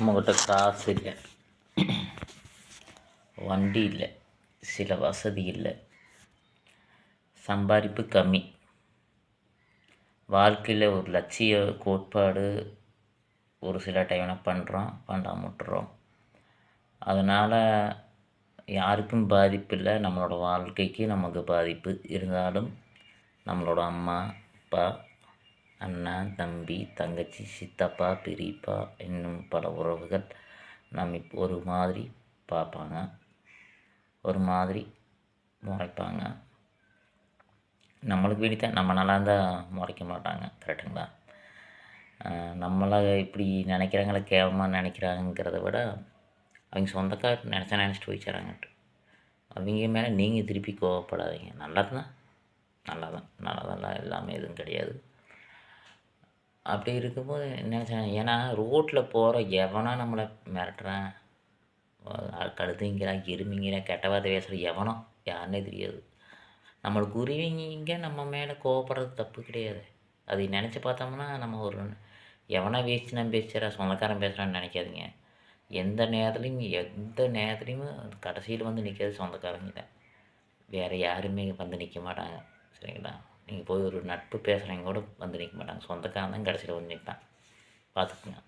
நம்மக்கிட்ட காசு இல்லை. வண்டி இல்லை. சில வசதி இல்லை. சம்பாதிப்பு கம்மி. வாழ்க்கையில் ஒரு லட்சிய கோட்பாடு ஒரு சில டைமில் பண்ணுறோம் பண்ணாம விட்டுறோம் அதனால் யாருக்கும் பாதிப்பு இல்லை. நம்மளோட வாழ்க்கைக்கு நமக்கு பாதிப்பு. இருந்தாலும் நம்மளோட அம்மா அப்பா அண்ணா தம்பி தங்கச்சி சித்தப்பா பெரியப்பா இன்னும் பல உறவுகள் நம்ம இப்போ ஒரு மாதிரி பார்ப்பாங்க. ஒரு மாதிரி முறைப்பாங்க. நம்மளுக்கு வேண்டித்தான் நம்ம நல்லா இருந்தால் முறைக்க மாட்டாங்க. கரெக்டுங்களா நம்மளை இப்படி நினைக்கிறாங்கள கேவலமாக நினைக்கிறாங்கிறத விட அவங்க சொந்தக்கார் நினச்சா நினச்சிட்டு போயிச்சாராங்கட்டு அவங்க மேலே நீங்கள் திருப்பி கோவப்படாதீங்க. நல்லது தான் நல்லா தான் நல்லதெல்லாம் எல்லாமே எதுவும் கிடையாது. அப்படி இருக்கும்போது நினச்சேன் ஏன்னா ரோட்டில் போகிற எவனோ நம்மளை மிரட்டுறான்? கழுதுங்கிறான் எருமிங்கிறான் கெட்ட வார்த்தை பேசுகிற எவனோ? யாருன்னே தெரியாது. நம்மளுக்கு உரிமைங்க நம்ம மேலே கோவப்படுறது தப்பு கிடையாது. அது நினச்சி பார்த்தோம்னா நம்ம ஒரு எவனா வேஸ்ட் நான் பேசுகிறா சொந்தக்காரன் பேசுகிறான்னு நினைக்காதீங்க. எந்த நேரத்துலையும் எந்த நேரத்துலையும் கடைசியில் வந்து நிற்கிறது சொந்தக்காரங்க தான். வேறு யாருமே வந்து நிற்க மாட்டாங்க. சரிங்களா? நீங்கள் போய் ஒரு நட்பு பேசுகிறவங்க கூட வந்து நிற்க மாட்டாங்க. சொந்தக்காரன் தான் கடைசியில் வந்து நிற்பான். பார்த்துக்குங்க.